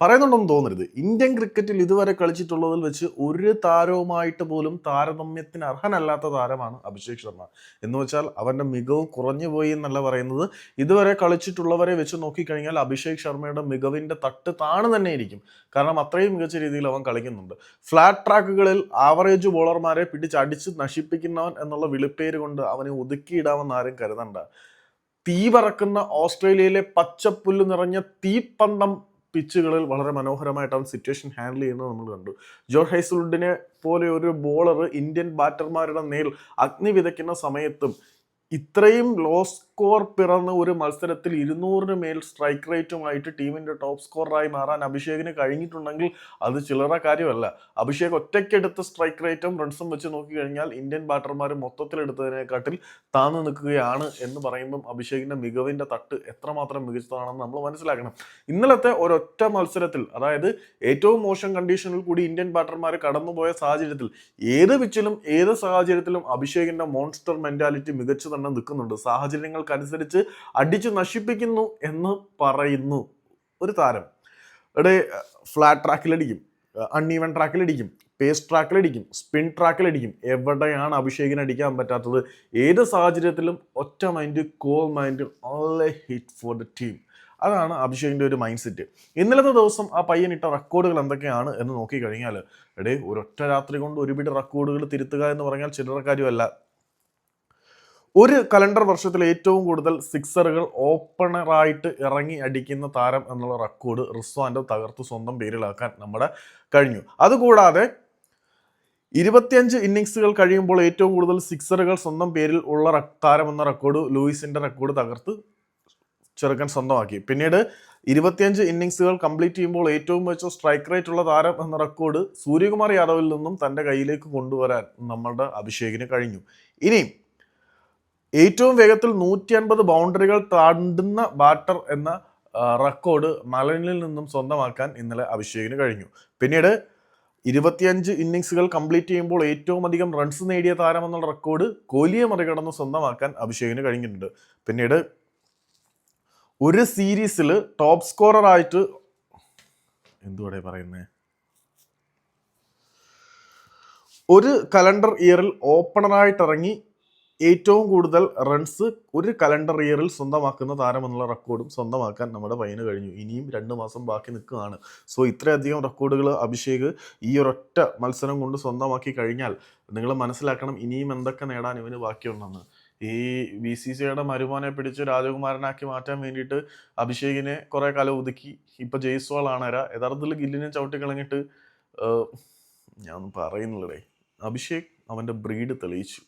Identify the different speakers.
Speaker 1: പറയുന്നുണ്ടെന്ന് തോന്നരുത്. ഇന്ത്യൻ ക്രിക്കറ്റിൽ ഇതുവരെ കളിച്ചിട്ടുള്ളതിൽ വെച്ച് ഒരു താരവുമായിട്ട് പോലും താരതമ്യത്തിന് അർഹനല്ലാത്ത താരമാണ് അഭിഷേക് ശർമ്മ. എന്ന് വെച്ചാൽ അവന്റെ മികവ് കുറഞ്ഞു പോയി എന്നല്ല പറയുന്നത്. ഇതുവരെ കളിച്ചിട്ടുള്ളവരെ വെച്ച് നോക്കിക്കഴിഞ്ഞാൽ അഭിഷേക് ശർമ്മയുടെ മികവിന്റെ തട്ട് താണു തന്നെ ഇരിക്കും. കാരണം അത്രയും മികച്ച രീതിയിൽ അവൻ കളിക്കുന്നുണ്ട്. ഫ്ലാറ്റ് ട്രാക്കുകളിൽ ആവറേജ് ബോളർമാരെ പിടിച്ചടിച്ച് നശിപ്പിക്കുന്നവൻ എന്നുള്ള വിളിപ്പേര് കൊണ്ട് അവനെ ഒതുക്കിയിടാമെന്ന് ആരും കരുതണ്ട. തീ പറക്കുന്ന ഓസ്ട്രേലിയയിലെ പച്ചപ്പുല്ല് നിറഞ്ഞ തീപ്പന്തം പിച്ചുകളിൽ വളരെ മനോഹരമായിട്ട് അവൻ സിറ്റുവേഷൻ ഹാൻഡിൽ ചെയ്യുന്നത് നമ്മൾ കണ്ടു. ജോ ഹൈസുഡിനെ പോലെ ഒരു ബോളർ ഇന്ത്യൻ ബാറ്റർമാരുടെ നേരിൽ അഗ്നി വിതയ്ക്കുന്ന സമയത്തും ഇത്രയും ലോ സ്കോർ പിറന്ന ഒരു മത്സരത്തിൽ ഇരുന്നൂറിന് മേൽ സ്ട്രൈക്ക് റേറ്റുമായിട്ട് ടീമിന്റെ ടോപ്പ് സ്കോററായി മാറാൻ അഭിഷേകിന് കഴിഞ്ഞിട്ടുണ്ടെങ്കിൽ അത് ചില്ലറ കാര്യമല്ല. അഭിഷേക് ഒറ്റയ്ക്കെടുത്ത സ്ട്രൈക്ക് റേറ്റും റൺസും വെച്ച് നോക്കിക്കഴിഞ്ഞാൽ ഇന്ത്യൻ ബാറ്റർമാർ മൊത്തത്തിലെടുത്തതിനെക്കാട്ടിൽ താന്നു നിൽക്കുകയാണ് എന്ന് പറയുമ്പം അഭിഷേകിന്റെ മികവിന്റെ തട്ട് എത്രമാത്രം മികച്ചതാണെന്ന് നമ്മൾ മനസ്സിലാക്കണം. ഇന്നലത്തെ ഒരൊറ്റ മത്സരത്തിൽ അതായത് ഏറ്റവും മോശം കണ്ടീഷനിൽ കൂടി ഇന്ത്യൻ ബാറ്റർമാർ കടന്നുപോയ സാഹചര്യത്തിൽ ഏത് പിച്ചിലും ഏത് സാഹചര്യത്തിലും അഭിഷേകിന്റെ മോൺസ്റ്റർ മെന്റാലിറ്റി മികച്ചു തന്നെ നിൽക്കുന്നുണ്ട്. സാഹചര്യങ്ങൾക്കനുസരിച്ച് അടിച്ചു നശിപ്പിക്കുന്നു എന്ന് പറയുന്നു. ഒരു താരം. ഇവിടെ ഫ്ലാറ്റ് ട്രാക്കിലടിക്കും അൺഈവൻ ട്രാക്കിലടിക്കും പേസ് ട്രാക്കിലടിക്കും സ്പിൻ ട്രാക്കിലടിക്കും എവിടെയാണ് അഭിഷേകിന് അടിക്കാൻ പറ്റാത്തത്? ഏത് സാഹചര്യത്തിലും ഒറ്റ mind call mind all hit for the team അതാണ് അഭിഷേകിന്റെ ഒരു മൈൻഡ് സെറ്റ് ഇന്നലത്തെ ദിവസം ആ പയ്യൻ ഇട്ട റെക്കോർഡുകൾ എന്തൊക്കെയാണ് എന്ന് നോക്കിക്കഴിഞ്ഞാൽ എടേ ഒരൊറ്റ രാത്രി കൊണ്ട് ഒരുപിടി റെക്കോർഡുകൾ തിരുത്തുക എന്ന് പറഞ്ഞാൽ ചില്ലറ കാര്യമല്ല ഒരു കലണ്ടർ വർഷത്തിൽ ഏറ്റവും കൂടുതൽ സിക്സറുകൾ ഓപ്പണറായിട്ട് ഇറങ്ങി അടിക്കുന്ന താരം എന്നുള്ള റെക്കോർഡ് റിസ്വാന്റെ തകർത്ത് സ്വന്തം പേരിലാക്കാൻ നമ്മുടെ കഴിഞ്ഞു. അതുകൂടാതെ ഇരുപത്തിയഞ്ച് ഇന്നിങ്സുകൾ കഴിയുമ്പോൾ ഏറ്റവും കൂടുതൽ സിക്സറുകൾ സ്വന്തം പേരിൽ ഉള്ള താരം എന്ന റെക്കോർഡ് ലൂയിസിന്റെ റെക്കോർഡ് തകർത്ത് ചെറുക്കൻ സ്വന്തമാക്കി. പിന്നീട് ഇരുപത്തിയഞ്ച് ഇന്നിങ്സുകൾ കംപ്ലീറ്റ് ചെയ്യുമ്പോൾ ഏറ്റവും മികച്ച സ്ട്രൈക്ക് റേറ്റ് ഉള്ള താരം എന്ന റെക്കോർഡ് സൂര്യകുമാർ യാദവിൽ നിന്നും തന്റെ കയ്യിലേക്ക് കൊണ്ടുവരാൻ നമ്മളുടെ അഭിഷേകിന് കഴിഞ്ഞു. ഇനിയും ഏറ്റവും വേഗത്തിൽ നൂറ്റി അൻപത് ബൗണ്ടറികൾ താണ്ടുന്ന ബാറ്റർ എന്ന റെക്കോർഡ് മലനിൽ നിന്നും സ്വന്തമാക്കാൻ ഇന്നലെ അഭിഷേകിന് കഴിഞ്ഞു. പിന്നീട് ഇരുപത്തിയഞ്ച് ഇന്നിങ്സുകൾ കംപ്ലീറ്റ് ചെയ്യുമ്പോൾ ഏറ്റവും അധികം റൺസ് നേടിയ താരം എന്നുള്ള റെക്കോർഡ് കോഹ്ലിയെ മറികടന്ന് സ്വന്തമാക്കാൻ അഭിഷേകിന് കഴിഞ്ഞിട്ടുണ്ട്. പിന്നീട് ഒരു സീരീസിൽ ടോപ്പ് സ്കോററായിട്ട് എന്തുവാടേ പറയുന്നത് ഒരു കലണ്ടർ ഇയറിൽ ഓപ്പണറായിട്ട് ഇറങ്ങി ഏറ്റവും കൂടുതൽ റൺസ് ഒരു കലണ്ടർ ഇയറിൽ സ്വന്തമാക്കുന്ന താരം എന്നുള്ള റെക്കോർഡും സ്വന്തമാക്കാൻ നമ്മുടെ പയ്യന് കഴിഞ്ഞു. ഇനിയും രണ്ട് മാസം ബാക്കി നിൽക്കുകയാണ്. സോ ഇത്രയധികം റെക്കോർഡുകൾ അഭിഷേക് ഈ ഒരൊറ്റ മത്സരം കൊണ്ട് സ്വന്തമാക്കി കഴിഞ്ഞാൽ നിങ്ങൾ മനസ്സിലാക്കണം ഇനിയും എന്തൊക്കെ നേടാൻ ഇവന് ബാക്കിയുണ്ടെന്ന്. ഈ ബി സി സിയുടെ മരുമോനെ പിടിച്ച് രാജകുമാരനാക്കി മാറ്റാൻ വേണ്ടിയിട്ട് അഭിഷേകിനെ കുറെ കാലം ഒതുക്കി. ഇപ്പൊ ജയ്സ്വാളാണ് ആണര യഥാർത്ഥത്തിൽ ഗില്ലിനെ ചവിട്ടി കളഞ്ഞിട്ട് ഏഹ്, ഞാൻ ഒന്നും പറയുന്നില്ലടേ. അഭിഷേക് അവന്റെ ബ്രീഡ് തെളിയിച്ചു.